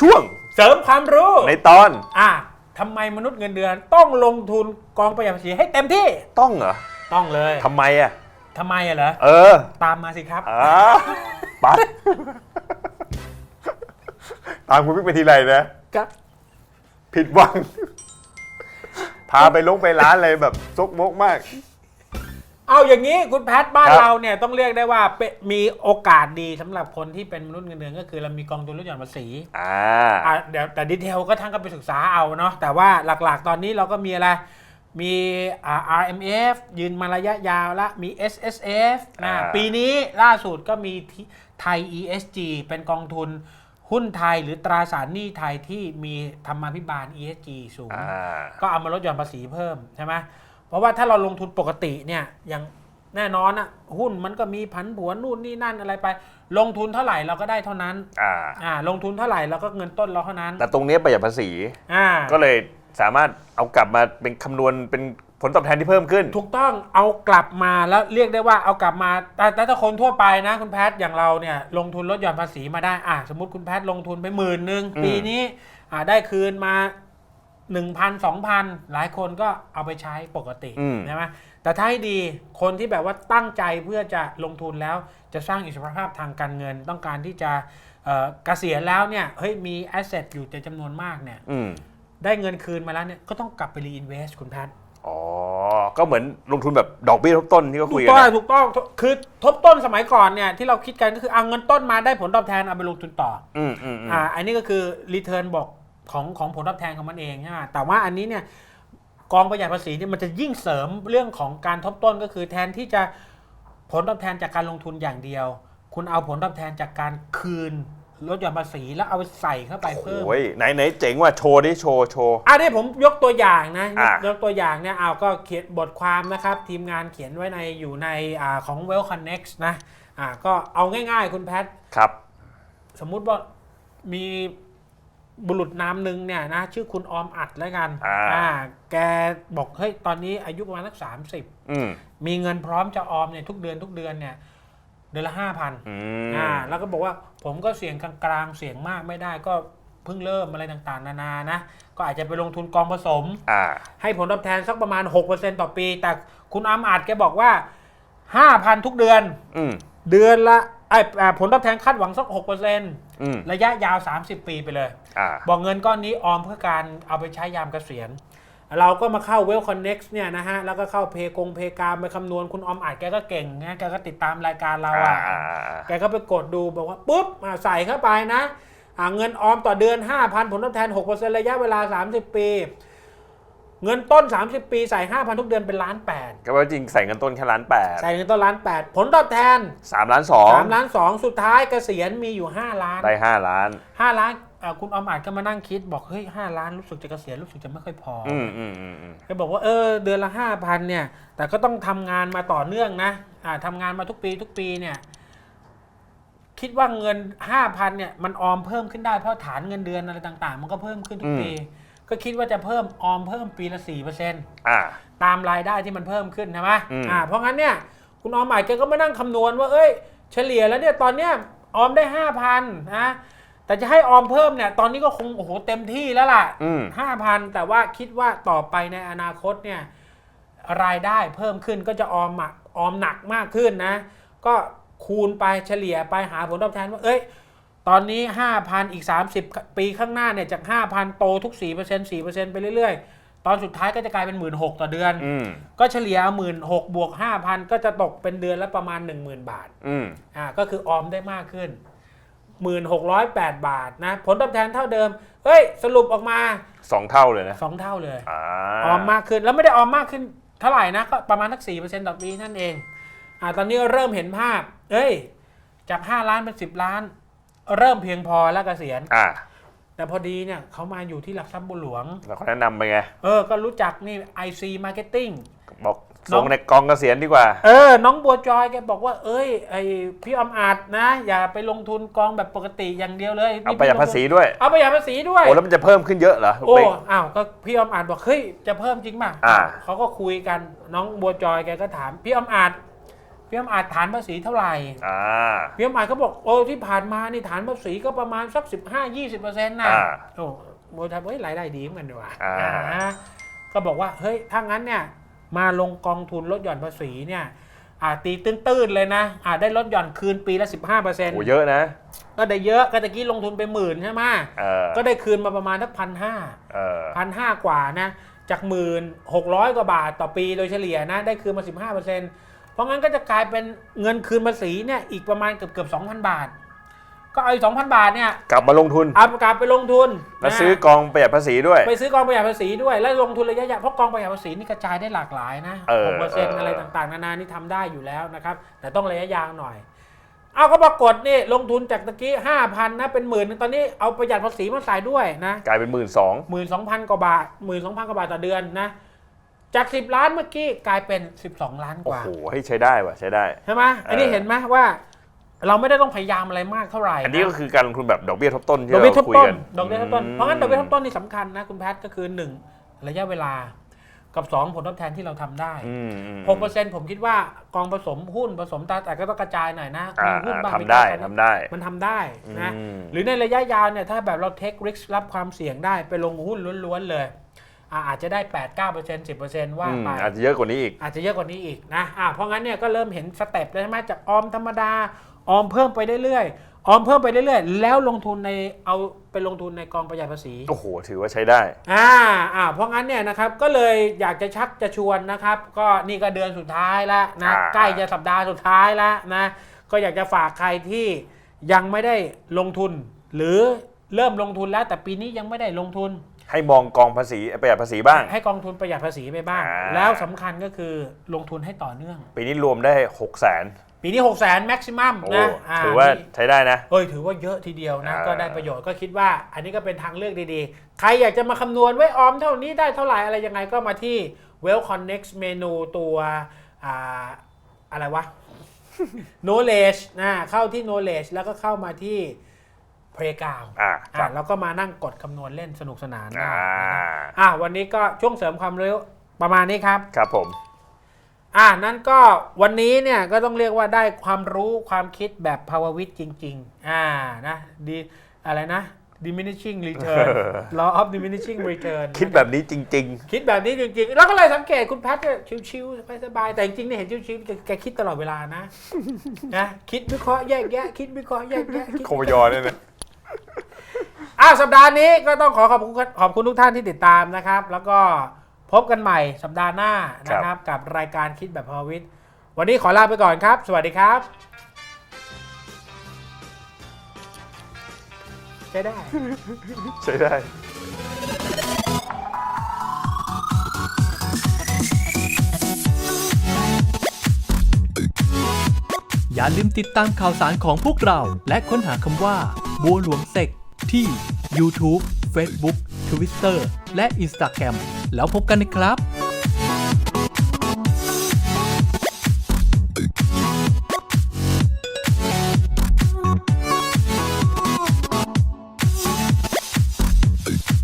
ช่วงเสริมความรู้ในตอน อะทำไมมนุษย์เงินเดือนต้องลงทุนกองประหยัดภาษีให้เต็มที่ต้องเหรอต้องเลยทำไมอะทำไมอะเหรอเออตามมาสิครับอ่าปัดตามคุณพิกไปทีไรนะครับผิดหวัง พาไปลงไปร้านอะไรแบบซกมกมาก เอาอย่างนี้คุณแพทย์บ้านครับ เราเนี่ยต้องเรียกได้ว่าเป็นมีโอกาสดีสำหรับคนที่เป็นมนุษย์เงินเดือนก็คือเรามีกองทุนลดหย่อนภาษีอ่า อะเดี๋ยวแต่ดีเทลก็ท่านก็ไปศึกษาเอาเนาะแต่ว่าหลักๆตอนนี้เราก็มีอะไร มีอ่า RMF ยืนมาระยะยาวละมี SSF นะอ่า ปีนี้ล่าสุดก็มีที่ไทย ESG เป็นกองทุนหุ้นไทยหรือตราสารหนี้ไทยที่มีธรรมาภิบาล ESG สูง อ่า ก็เอามาลดหย่อนภาษีเพิ่มใช่ไหม เพราะว่าถ้าเราลงทุนปกติเนี่ยอย่างแน่นอนอะหุ้นมันก็มีผันผวนนู่นนี่นั่นอะไรไป ลงทุนเท่าไหร่เราก็ได้เท่านั้นอ่าอ่าลงทุนเท่าไหร่เราก็เงินต้นเราเท่านั้นแต่ตรงเนี้ยประหยัดภาษี อ่าก็เลยสามารถเอากลับมาเป็นคำนวณเป็นผลตอบแทนที่เพิ่มขึ้น ถูกต้องเอากลับมาแล้วเรียกได้ว่าเอากลับมาแต่แต่ถ้าคนทั่วไปนะคุณแพทย์อย่างเราเนี่ยลงทุนลดหย่อนภาษีมาได้อ่าสมมติคุณแพทย์ลงทุนไปหมื่นหนึ่งอืมปีนี้อ่าได้คืนมา 1 0 0 0 2,000หลายคนก็เอาไปใช้ปกติอืม ใช่ไหมแต่ถ้าให้ดีคนที่แบบว่าตั้งใจเพื่อจะลงทุนแล้วจะสร้างอิสรภาพทางการเงิน ต้องการที่จะเอ่อเกษียณแล้วเนี่ยเฮ้ยมีแอสเซทอยู่เป็นจำนวนมากเนี่ยอืมได้เงินคืนมาแล้วเนี่ยก็ต้องกลับไปรีอินเวสคุณแพทย์ อ๋อ ก็เหมือนลงทุนแบบดอกเบี้ยทบต้นที่ก็ถูคุยกกันต้องนะ ถูกต้องคือทบต้นสมัยก่อนเนี่ยที่เราคิดกันก็คือเอาเงินต้นมาได้ผลตอบแทนเอาไปลงทุนต่ออืมอืมอืม อ่าอันนี้ก็คือรีเทิร์นบอก ของของผลตอบแทนของมันเองใช่ไหมแต่ว่าอันนี้เนี่ยกองประหยัดภาษีเนี่ยมันจะยิ่งเสริมเรื่องของการทบต้นก็คือแทนที่จะผลตอบแทนจากการลงทุนอย่างเดียว คุณเอาผลตอบแทนจากการคืนลดหย่อนภาษีแล้วเอาไปใส่เข้าไปเพิ่มโอ้ยไหนไหนเจ๋งว่ะโชว์ดิโชว์โชว์อันนี้ผมยกตัวอย่างนะอะยกตัวอย่างเนี่ยเอาก็เขียนบทความนะครับ ทีมงานเขียนไว้ในอยู่ในอาของ Well Connect นะอ่าก็เอาง่ายๆ คุณแพทครับ สมมุติว่ามี บุรุษนามหนึ่งเนี่ยนะชื่อคุณออมอัดแล้วกันอ่า แกบอกเฮ้ยตอนนี้อายุประมาณสักสามสิบอืมมีเงินพร้อมจะออมเนี่ยทุกเดือนทุกเดือนเนี่ยเดือนละห้าพัน อืม อ่าแล้วก็บอกว่าผมก็เสี่ยงกลางๆเสี่ยงมากไม่ได้ก็เพิ่งเริ่มอะไรต่างๆ นานานะ ก็อาจจะไปลงทุนกองผสม อ่า ให้ผลตอบแทนสักประมาณ 6%ต่อปี แต่คุณอามอาจแกบอกว่า 5,000 ทุกเดือน อืม เดือนละ ไอ้อ่าผลตอบแทนคาดหวังสัก6%อืมระยะยาว 30 ปีไปเลยอ่าบอกเงินก้อนนี้ออมเพื่อการเอาไปใช้ยามเกษียณ เราก็มาเข้า Well Connect เนี่ยนะฮะ แล้วก็เข้าเพกงเพกาไปคำนวณคุณออมอาจแกก็เก่งนะแกก็ติดตามรายการเราอ่าอะอ่าอ่าแกก็ไปกดดูบอกว่าปุ๊บอะใส่เข้าไปนะอะเงินออมต่อเดือน 5,000 ผลตอบแทน 6%ระยะเวลา 30 ปี เงินต้น 30 ปีใส่5,000 ทุกเดือนเป็นล้านแปดก็ว่าจริงใส่เงินต้นแค่ล้านแปดใส่เงินต้นล้านแปดผลตอบแทนสามล้านสอง3ล้าน2สุดท้ายเกษียณมีอยู่ 5 ล้าน ได้ห้าล้าน 5 ล้านเอ่อคุณออมอาจก็มานั่งคิดบอกเฮ้ย5ล้านรู้สึกจะเกษียณรู้สึกจะไม่ค่อยพอออืมอืมอืมอืมแกบอกว่าเออเดือนละ5,000เนี่ย แต่ก็ต้องทำงานมาต่อเนื่องนะอ่าทำงานมาทุกปีทุกปีเนี่ย คิดว่าเงิน 5,000เนี่ยมันออมเพิ่มขึ้นได้เพราะฐานเงินเดือนอะไรต่าง ๆ มันก็เพิ่มขึ้นทุกปี ก็คิดว่าจะเพิ่มออมเพิ่มปีละ4%อ่า ตามรายได้ที่มันเพิ่มขึ้นใช่ไหมอืม อ่าเพราะงั้นเนี่ยคุณออมใหม่แกก็มานั่งคำนวณว่าเอ้ย เฉลี่ยแล้วเนี่ยตอนเนี้ยออมได้5,000นะแต่จะให้ออมเพิ่มเนี่ยตอนนี้ก็คงโอ้โหเต็มที่แล้วล่ะ อืม ห้าพันแต่ว่าคิดว่าต่อไปในอนาคตเนี่ยรายได้เพิ่มขึ้นก็จะออมอะออมหนักมากขึ้นนะ ก็คูณไปเฉลี่ยไปหาผลตอบแทนว่าเอ้ย ตอนนี้ 5,000 อีก 30 ปีข้างหน้าเนี่ยจาก 5,000 โตทุก 4% 4%ไปเรื่อยๆ ตอนสุดท้ายก็จะกลายเป็น 1 6ื่นต่อเดือน อืมก็เฉลี่ยหมื่นหกบวก 5,000 ก็จะตกเป็นเดือนละประมาณ 10,000 บาทอืมอ่าก็คือออมได้มากขึ้น 1,608 บาทนะผลตอบแทนเท่าเดิม เฮ้ย สรุปออกมา สองเท่าเลยนะ2 เท่าเลย อ่าออมมากขึ้นแล้วไม่ได้ออมมากขึ้นเท่าไหร่นะก็ประมาณสัก4%ต่อปีนั่นเองอ่าตอนนี้เริ่มเห็นภาพ เอ้ย จาก5ล้านเป็น10ล้าน เริ่มเพียงพอแล้วเกษียณอ่าแต่พอดีเนี่ยเขามาอยู่ที่หลักทรัพย์บุญหลวง เราก็แนะนำไปไง เออ ก็รู้จักนี่ IC Marketing บอกน้องส่งในกองเกษียณดีกว่า เออ น้องบัวจอยแกบอกว่า เอ้ย ไอพี่ออมอาจนะ อย่าไปลงทุนกองแบบปกติอย่างเดียวเลยเอาประหยัดภาษีด้วย เอาประหยัดภาษีด้วย โอ้แล้วมันจะเพิ่มขึ้นเยอะเหรอโอ้ลูกปิ๊กอ้าว ก็พี่ออมอาจบอก เฮ้ย จะเพิ่มจริงป่ะอ่า เขาก็คุยกัน น้องบัวจอยแกก็ถาม พี่ออมอาจ พี่อำอาจฐานภาษีเท่าไหร่อ่าพี่อำอาจเขาบอกโอ้ที่ผ่านมานี่ฐานภาษีก็ประมาณสัก15-20%เปอร์เซ็นต์นะอ่าโอ้โมทำเฮ้ยรายได้ดีเหมือนกันดีว่ะอ่าอ่าก็บอกว่าเฮ้ยถ้างั้นเนี่ยมาลงกองทุนลดหย่อนภาษีเนี่ยอ่าตีตื้นๆเลยนะอ่าได้ลดหย่อนคืนปีละ 15%เปอร์เซ็นต์โอ้เยอะนะ ก็ได้เยอะก็ตะกี้ลงทุนไปหมื่นใช่ไหมเออก็ได้คืนมาประมาณทักพันห้าเออพันห้ากว่านะ จากหมื่นหกร้อยกว่าบาทต่อปีโดยเฉลี่ยนะ ได้คืนมา 15%เพ ราะงั้นก็จะกลายเป็นเงินคืนภาษีเนี่ยอีกประมาณเกือบเกือบ2,000บาท ก็เอาสองพันบาทเนี่ยกลับมาลงทุนเอากลับไปลงทุนแล้วนะซื้อกองประหยัดภาษีด้วย ไปซื้อกองประหยัดภาษีด้วย แล้วลงทุนระยะยาวเพราะกองประหยัดภาษีนี่กระจายได้หลากหลายนะเออหกเปอร์เซ็นต์เอออ อะไรต่างๆ นานานี่ทำได้อยู่แล้วนะครับ แต่ต้องระยะยาวหน่อย เอาก็ปรากฏนี่ลงทุนจากตะกี้ห้าพันนะเป็นหมื่นตอนนี้เอาประหยัดภาษีมาใส่ด้วยนะ กลายเป็นหมื่นสอง หมื่นสองพันกว่าบาทหมื่นสองพันกว่าบาทต่อเดือนนะ จากสิบล้านเมื่อกี้กลายเป็นสิบสองล้านกโอ้ว่า โหให้ใช้ได้ว่ะใช้ได้ ใช่ไหมอันนี้เออเห็นไหมว่า เราไม่ได้ต้องพยายามอะไรมากเท่าไหร่อันนี้ก็คือการลงทุนแบบดอกเบี้ยทบต้นที่ดอกเบี้ยทเราบคุยต้นกันดอกเบี้ยทบต้นเพราะงั้นดอกเบี้ยทบต้นนี่สำคัญนะคุณแพทย์ก็คือหนึ่งระยะเวลากับสองผลตอบแทนที่เราทำได้ อืมอืมหกเปอร์เซ็นต์ผมคิดว่ากองผสมหุ้นผสมตราแต่ก็ต้องกระจายหน่อยนะอ่ามีหุ้นบ้างมีทำได้ตราสารทำได้ มันทำได้นะอืม หรือในระยะยาวเนี่ยถ้าแบบเราเทครับ s k รับความเสี่ยงได้ไปลงหุ้นล้วนๆเลย อ่าอาจจะได้ 8 9 10 ว่าอืมไปอาจจะเยอะกว่านี้อีก อาจจะเยอะกว่านี้อีกนะอ่าเพราะงั้นเนี่ยก็เริ่มเห็นสเต็ปแล้วใช่ไหมจากออมธรรมดา ออมเพิ่มไปเรื่อยๆ ออมเพิ่มไปเรื่อยๆ แล้วลงทุนในเอาไปลงทุนในกองประหยัดภาษี โอ้โห ถือว่าใช้ได้ อ่าอ่าเพราะงั้นเนี่ยนะครับก็เลยอยากจะชักจะชวนนะครับ ก็นี่ก็เดือนสุดท้ายแล้วนะอ่าใกล้จะสัปดาห์สุดท้ายแล้วนะก็อยากจะฝากใครที่ยังไม่ได้ลงทุน หรือเริ่มลงทุนแล้วแต่ปีนี้ยังไม่ได้ลงทุน ให้มองกองภาษีประหยัดภาษีบ้าง ให้กองทุนประหยัดภาษีไปบ้าง อ่า แล้วสำคัญก็คือลงทุนให้ต่อเนื่อง ปีนี้รวมได้6กแสนปีนี้6 0 0 0 0 0แม็กซิมัมโอ้นะาถือว่านี่ ใช้ได้นะ เอ้ยถือว่าเยอะทีเดียวนะ อ่า ก็ได้ประโยชน์ก็คิดว่า อันนี้ก็เป็นทางเลือกดีๆ ใครอยากจะมาคำนวณไว้ออมเท่านี้ได้เท่าไหร่อะไรยังไงก็มาที่ Well Connect เมนูตัวอ่าอะไรวะ knowledge นะเข้าที่ knowledge แล้วก็เข้ามาที่ Playground อ่าคอ่ารับแล้วก็มานั่งกดคำนวณเล่นสนุกสนานได้อ่านะครับอ่าวันนี้ก็ช่วงเสริมความรู้ประมาณนี้ครับครับผมอ่านั้นก็วันนี้เนี่ยก็ต้องเรียกว่าได้ความรู้ความคิดแบบภาววิทย์จริง ๆ อ่านะดีอะไรนะ diminishing return law of diminishing return คิดแบบนี้จริงคิดแบบนี้จริง ๆ แล้วก็เลยสังเกตคุณแพทย์ก็ชิวๆสบายๆแต่จริงๆเนี่ยเห็นชิวๆแกแกคิดตลอดเวลานะนะคิดวิเคราะห์แยกแยะคิดวิเคราะห์แยกแยะคิดๆโคมยอเนี่ยนะ อ้าวสัปดาห์นี้ก็ต้องขอขอบคุณขอบคุณทุกท่านที่ติดตามนะครับ แล้วก็พบกันใหม่สัปดาห์หน้านะครับ กับรายการคิดแบบภาววิทย์วันนี้ขอลาไปก่อนครับ สวัสดีครับใช้ได้ ใช้ได้อย่าลืมติดตามข่าวสารของพวกเรา และค้นหาคำว่า บัวหลวงเซก ที่ YouTube Facebook Twitter และ Instagram แล้วพบกันนะครับ